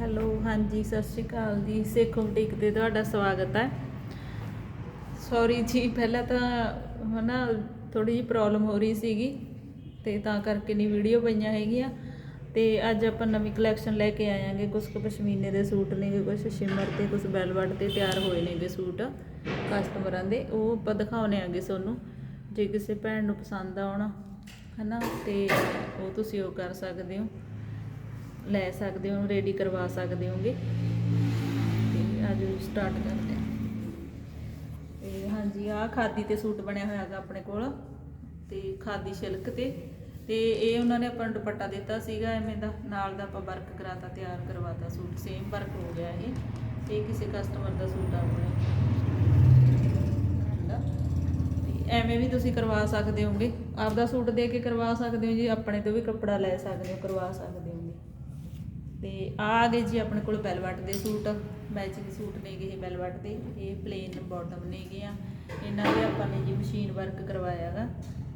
Hello, ਹਾਂਜੀ, ਸਤਿ ਸ਼੍ਰੀ ਅਕਾਲ ਜੀ। ਸੇਖੋ ਬੁਟੀਕ ਤੇ ਤੁਹਾਡਾ ਸਵਾਗਤ ਹੈ। ਸੌਰੀ ਜੀ, ਪਹਿਲਾਂ ਤਾਂ ਹਨਾ ਥੋੜੀ ਜਿਹੀ ਪ੍ਰੋਬਲਮ ਹੋ ਰਹੀ ਸੀਗੀ ਤੇ ਤਾਂ ਕਰਕੇ ਨਹੀਂ ਵੀਡੀਓ ਪਈਆਂ ਹੈਗੀਆਂ। ਤੇ ਅੱਜ ਆਪਾਂ ਨਵੀਂ ਕਲੈਕਸ਼ਨ ਲੈ ਕੇ ਆਇਆਂਗੇ। ਕੁਝ ਕੁ ਪਸ਼ਮੀਨੇ ਦੇ ਸੂਟ ਨੇਗੇ ਕੁਝ ਸ਼ਿਮਰ ਤੇ ਕੁਝ ਵੈਲਵਟ ਤੇ ਤਿਆਰ ਹੋਏ ਨੇਗੇ ਸੂਟ ਕਸਟਮਰਾਂ ਦੇ। ਉਹ ਆਪਾਂ ਦਿਖਾਉਣੇ ਆਂਗੇ ਤੁਹਾਨੂੰ, ਜੇ ਕਿਸੇ ਭੈਣ ਨੂੰ ਪਸੰਦ ਆਉਣ, ਹਨਾ, ਤੇ ਉਹ ਤੁਸੀਂ ਉਹ ਕਰ ਸਕਦੇ ਹੋ। ਲੈ ਸਕਦੇ ਹੋ ਰੈਡੀ ਕਰਵਾ ਸਕਦੇ ਹੋਗੇ। ਤੇ ਅੱਜ ਸਟਾਰਟ ਕਰਦੇ ਹਾਂ ਤੇ ਹਾਂਜੀ, ਆਹ ਖਾਦੀ ਤੇ ਸੂਟ ਬਣਿਆ ਹੋਇਆ ਹੈਗਾ ਆਪਣੇ ਕੋਲ, ਤੇ ਖਾਦੀ ਸਿਲਕ ਤੇ। ਤੇ ਇਹ ਉਹਨਾਂ ਨੇ ਆਪਾਂ ਨੂੰ ਦੁਪੱਟਾ ਦਿੱਤਾ ਸੀਗਾ, ਐਵੇਂ ਦਾ, ਨਾਲ ਦਾ ਆਪਾਂ ਵਰਕ ਕਰਾਤਾ, ਤਿਆਰ ਕਰਵਾਤਾ ਸੂਟ ਸੇਮ ਵਰਕ ਹੋ ਗਿਆ ਇਹ। ਇਹ ਕਿਸੇ ਕਸਟਮਰ ਦਾ ਸੂਟ ਆ ਆਪਣੇ। ਐਵੇਂ ਵੀ ਤੁਸੀਂ ਕਰਵਾ ਸਕਦੇ ਹੋਗੇ। ਆਪਦਾ ਸੂਟ ਦੇ ਕੇ ਕਰਵਾ ਸਕਦੇ ਹੋ ਜੀ, ਆਪਣੇ ਤੋਂ ਵੀ ਕੱਪੜਾ ਲੈ ਸਕਦੇ ਹੋ, ਕਰਵਾ ਸਕਦੇ ਹੋ ਤੇ ਆ ਆ ਗਏ ਜੀ ਆਪਣੇ ਕੋਲ ਬੈਲਵਟ ਦੇ ਸੂਟ, ਮੈਚਿੰਗ ਸੂਟ ਨੇਗੇ ਇਹ ਬੈਲਵਟ ਦੇ, ਇਹ ਪਲੇਨ ਬਾਟਮ ਨੇਗੇ ਆ। ਇਹਨਾਂ ਦੇ ਆਪਾਂ ਨੇ ਜੀ ਮਸ਼ੀਨ ਵਰਕ ਕਰਵਾਇਆ ਹੈਗਾ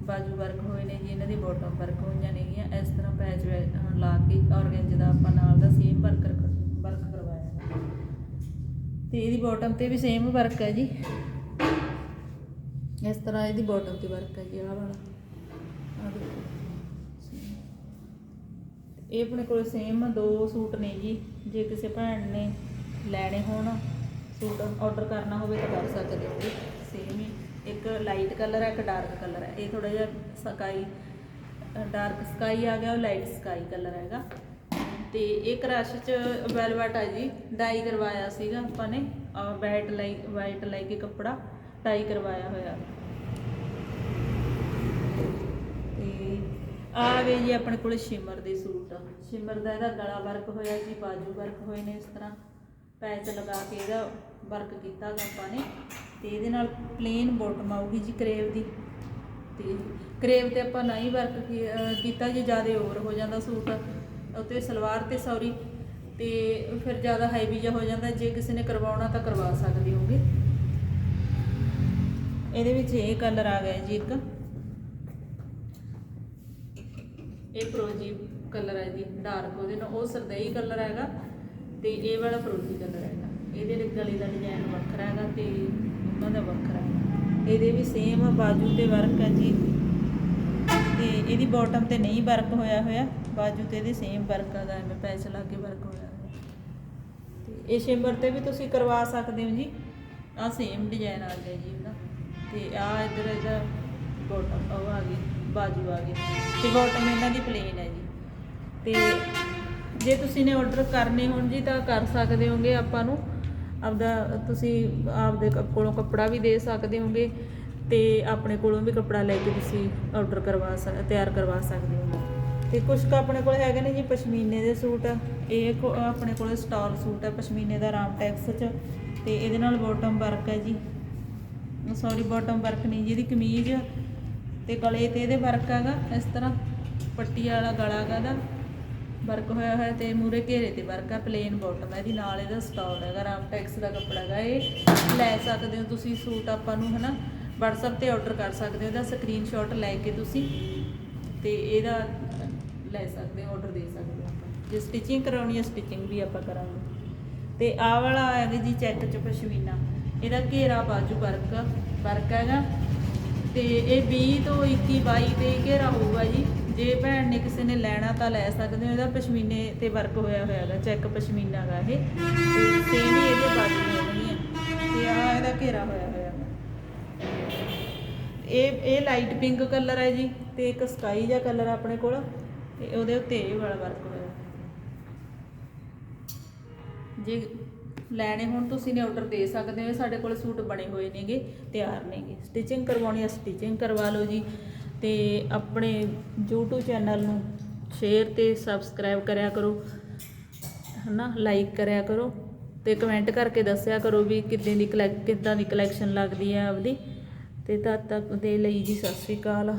ਬਾਜੂ ਵਰਕ ਹੋਏ ਨੇ ਜੀ, ਇਹਨਾਂ ਦੀ ਬਾਟਮ ਵਰਕ ਹੋਈਆਂ ਨੇਗੀਆਂ ਇਸ ਤਰ੍ਹਾਂ ਪੈਚ ਵੈ- ਲਾ ਕੇ ਔਰਗੈਂਜ ਦਾ ਆਪਾਂ ਨਾਲ ਦਾ ਸੇਮ ਵਰਕ ਵਰਕ ਕਰਵਾਇਆ ਹੈਗਾ ਤੇ ਇਹਦੀ ਬਾਟਮ ਤੇ ਵੀ ਸੇਮ ਵਰਕ ਹੈ ਜੀ। ਇਸ ਤਰ੍ਹਾਂ ਇਹਦੀ ਬਾਟਮ ਤੇ ਵਰਕ ਹੈ ਜੀ ਆਹ ਵਾਲਾ। ਆਹ ਦੇਖੋ। ਇਹ ਆਪਣੇ ਕੋਲ ਸੇਮ ਦੋ ਸੂਟ ਨੇ ਜੀ, ਜੇ ਕਿਸੇ ਭੈਣ ਨੇ ਲੈਣੇ ਹੋਣ, ਸੂਟ ਆਰਡਰ ਕਰਨਾ ਹੋਵੇ ਤਾਂ ਕਰ ਸਕਦੇ ਹੋ ਸੇਮ ਹੀ, ਇੱਕ ਲਾਈਟ ਕਲਰ ਹੈ, ਇੱਕ ਡਾਰਕ ਕਲਰ ਹੈ। ਇਹ ਥੋੜਾ ਜਿਹਾ ਸਕਾਈ ਡਾਰਕ ਸਕਾਈ ਆ ਗਿਆ, ਉਹ ਲਾਈਟ ਸਕਾਈ ਕਲਰ ਹੈਗਾ। ਤੇ ਇਹ ਕ੍ਰਸ਼ ਚ ਵੈਲਵਟ ਆ ਜੀ ਡਾਈ ਕਰਵਾਇਆ ਸੀਗਾ ਆਪਾਂ ਨੇ। ਵਾਈਟ ਲਾਈ ਵਾਈਟ ਲਾਈ ਕੇ ਕੱਪੜਾ ਡਾਈ ਕਰਵਾਇਆ ਹੋਇਆ ਤੇ ਆ ਗਏ ਜੀ ਆਪਣੇ ਕੋਲ ਸ਼ਿਮਰ ਦੇ ਸੂਟ। ਸ਼ਿਮਰ ਦਾ ਇਹਦਾ ਗਲਾ ਵਰਕ ਹੋਇਆ ਜੀ, ਬਾਜੂ ਵਰਕ ਹੋਏ ਨੇ ਇਸ ਤਰ੍ਹਾਂ। ਪੈਚ ਲਗਾ ਕੇ ਇਹਦਾ ਵਰਕ ਕੀਤਾ ਗਾ ਆਪਾਂ ਨੇ। ਤੇ ਇਹਦੇ ਨਾਲ ਪਲੇਨ ਬੋਟਮ ਆਊਗੀ ਜੀ ਕਰੇਵ ਦੀ। ਤੇ ਕਰੇਵ ਤੇ ਆਪਾਂ ਨਹੀਂ ਵਰਕ ਕੀ- ਕੀਤਾ ਜੀ, ਜ਼ਿਆਦਾ ਓਵਰ ਹੋ ਜਾਂਦਾ ਸੂਟ। ਉੱਤੇ ਸਲਵਾਰ ਤੇ ਸੌਰੀ। ਤੇ ਫਿਰ ਜ਼ਿਆਦਾ ਹੈਵੀ ਜਿਹਾ ਹੋ ਜਾਂਦਾ, ਜੇ ਕਿਸੇ ਨੇ ਕਰਵਾਉਣਾ ਤਾਂ ਕਰਵਾ ਸਕਦੇ ਹੋਗੇ। ਇਹਦੇ ਵਿੱਚ ਇਹ ਕਲਰ ਆ ਗਿਆ ਜੀ ਇੱਕ। ਇਹ ਫਰੋਜੀ ਕਲਰ ਹੈ ਜੀ ਡਾਰਕ ਉਹਦੇ ਨਾਲ, ਉਹ ਸਰਦਈ ਕਲਰ ਹੈਗਾ ਤੇ ਇਹ ਵਾਲਾ ਫਰੋਜੀ ਕਲਰ ਹੈਗਾ। ਇਹਦੇ ਲਈ ਗਲੇ ਦਾ ਡਿਜ਼ਾਈਨ ਵੱਖਰਾ ਹੈਗਾ ਤੇ ਉਹਨਾਂ ਦਾ ਵੱਖਰਾ ਹੈ। ਇਹਦੇ ਵੀ ਸੇਮ ਬਾਜੂ ਤੇ ਵਰਕ ਹੈ ਜੀ। ਤੇ ਇਹਦੀ ਬਾਟਮ ਤੇ ਨਹੀਂ ਵਰਕ ਹੋਇਆ ਹੋਇਆ, ਬਾਜੂ ਤੇ ਇਹਦੇ ਸੇਮ ਵਰਕ ਹੈਗਾ ਐਵੇਂ ਪੈਚ ਲਾ ਕੇ ਵਰਕ ਹੋਇਆ ਹੋਇਆ। ਤੇ ਇਹ ਸ਼ਿਮਰ ਤੇ ਵੀ ਤੁਸੀਂ ਕਰਵਾ ਸਕਦੇ ਹੋ ਜੀ। ਆ ਸੇਮ ਡਿਜ਼ਾਈਨ ਆ ਗਿਆ ਜੀ ਇਹਦਾ। ਤੇ ਆ ਇਧਰ ਇਹਦਾ ਬਾਟਮ ਉਹ ਆ ਗਈ। ਬਾਜੂ ਆ ਗਏ। ਤੇ ਬਾਟਮ ਇਹਨਾਂ ਦੀ ਪਲੇਨ ਹੈ ਜੀ। ਤੇ ਜੇ ਤੁਸੀਂ ਨੇ ਆਰਡਰ ਕਰਨੇ ਹੋਣ ਜੀ, ਤਾਂ ਕਰ ਸਕਦੇ ਹੋਗੇ ਆਪਾਂ ਨੂੰ। ਆਪਦਾ ਤੁਸੀਂ ਆਪਦੇ ਕ- ਕੋਲੋਂ ਕੱਪੜਾ ਵੀ ਦੇ ਸਕਦੇ ਹੋਗੇ ਤੇ ਆਪਣੇ ਕੋਲੋਂ ਵੀ ਕੱਪੜਾ ਲੈ ਕੇ ਤੁਸੀਂ ਆਰਡਰ ਕਰਵਾ ਸਕ ਤਿਆਰ ਕਰਵਾ ਸਕਦੇ ਹੋ ਤੇ ਕੁਝ ਕੁ ਆਪਣੇ ਕੋਲ ਹੈਗੇ ਨੇ ਜੀ, ਪਸ਼ਮੀਨੇ ਦੇ ਸੂਟ। ਇਹ ਕੋ- ਆਪਣੇ ਕੋਲ ਸਟਾਲ ਸੂਟ ਹੈ, ਪਸ਼ਮੀਨੇ ਦਾ ਰਾਮ ਟੈਕਸ ਚ। ਤੇ ਇਹਦੇ ਨਾਲ ਬਾਟਮ ਵਰਕ ਹੈ ਜੀ। ਸੌਰੀ ਬਾਟਮ ਵਰਕ ਨਹੀਂ, ਜਿਹਦੀ ਕਮੀਜ਼ ਤੇ ਗਲੇ ਤੇ ਇਹਦੇ ਵਰਕ ਹੈਗਾ, ਇਸ ਤਰ੍ਹਾਂ ਪੱਟੀ ਵਾਲਾ ਗਲਾ ਹੈਗਾ ਇਹਦਾ। ਵਰਕ ਹੋਇਆ ਹੋਇਆ ਤੇ ਮੂਰੇ ਘੇਰੇ ਤੇ ਵਰਕ ਹੈ ਪਲੇਨ ਬਾਟਮ ਹੈ ਇਹਦੀ ਨਾਲ ਇਹਦਾ ਸਟਾਲ ਹੈਗਾ, ਰਾਮ ਟੈਕਸ ਦਾ ਕੱਪੜਾ ਹੈਗਾ। ਇਹ ਲੈ ਸਕਦੇ ਹੋ ਤੁਸੀਂ, ਸੂਟ ਆਪਾਂ ਨੂੰ ਹਨਾ, WhatsApp ਤੇ ਆਰਡਰ ਕਰ ਸਕਦੇ ਹੋ, ਇਹਦਾ ਸਕਰੀਨਸ਼ਾਟ ਲੈ ਕੇ ਤੁਸੀਂ ਤੇ ਇਹਦਾ ਲੈ ਸਕਦੇ ਹੋ ਆਰਡਰ ਦੇ ਸਕਦੇ ਹੋ ਆਪਾਂ। ਜੇ ਸਟਿਚਿੰਗ ਕਰਾਉਣੀ ਹੈ ਸਟਿਚਿੰਗ ਵੀ ਆਪਾਂ ਕਰਾਂਗੇ। ਤੇ ਆਹ ਵਾਲਾ ਹੈਗਾ ਜੀ, ਚੈੱਕ ਚ ਪਸ਼ਮੀਨਾ। ਇਹਦਾ ਘੇਰਾ ਬਾਜੂ ਵਰਕ ਵਰਕ ਹੈਗਾ। ਤੇ ਇਹ 20 ਤੋਂ 21 22 ਤੇ ਘੇਰਾ ਹੋਊਗਾ ਜੀ। ਜੇ ਭੈਣ ਨੇ ਕਿਸੇ ਨੇ ਲੈਣਾ ਤਾਂ ਲੈ ਸਕਦੇ ਹੋ। ਇਹਦਾ ਪਸ਼ਮੀਨੇ ਤੇ ਵਰਕ ਹੋਇਆ ਹੋਇਆ ਹੈਗਾ ਚੈੱਕ ਪਸ਼ਮੀਨਾ ਗਾ ਇਹ। ਸੇਮ ਹੀ ਇਹਦੇ ਬਾਜੂ ਹੋਣਗੀਆਂ। ਤੇ ਆ ਇਹਦਾ ਘੇਰਾ ਹੋਇਆ ਹੋਇਆ ਇਹ ਇਹ ਲਾਈਟ ਪਿੰਕ ਕਲਰ ਹੈ ਜੀ ਤੇ ਇੱਕ ਸਕਾਈ ਜਿਹਾ ਕਲਰ ਆਪਣੇ ਕੋਲ ਤੇ ਉਹਦੇ ਉੱਤੇ ਇਹ ਵਾਲਾ ਵਰਕ ਹੋਇਆ। ਜੇ ਲੈਣੇ ਹੁਣ, ਤੁਸੀਂ ਨੇ ਆਰਡਰ ਦੇ ਸਕਦੇ ਹੋ। ਸਾਡੇ ਕੋਲ ਸੂਟ ਬਣੇ ਹੋਏ ਨੇਗੇ, ਤਿਆਰ ਨੇਗੇ। ਸਟਿਚਿੰਗ ਕਰਵਾਉਣੀ ਹੈ ਸਟਿਚਿੰਗ ਕਰਵਾ ਲਓ ਜੀ। ਤੇ ਆਪਣੇ YouTube ਚੈਨਲ ਨੂੰ ਸ਼ੇਅਰ ਤੇ ਸਬਸਕ੍ਰਾਈਬ ਕਰਿਆ ਕਰੋ, ਹਨਾ? ਲਾਈਕ ਕਰਿਆ ਕਰੋ ਤੇ ਕਮੈਂਟ ਕਰਕੇ ਦੱਸਿਆ ਕਰੋ ਵੀ ਕਿੱਦਾਂ ਦੀ ਕਲੈਕ ਕਿੱਦਾਂ ਦੀ ਕਲੈਕਸ਼ਨ ਲੱਗਦੀ ਹੈ ਆਪਦੀ। ਤੇ ਤਦ ਤੱਕ ਦੇ ਲਈ ਜੀ, ਸਤਿ ਸ਼੍ਰੀ ਅਕਾਲ।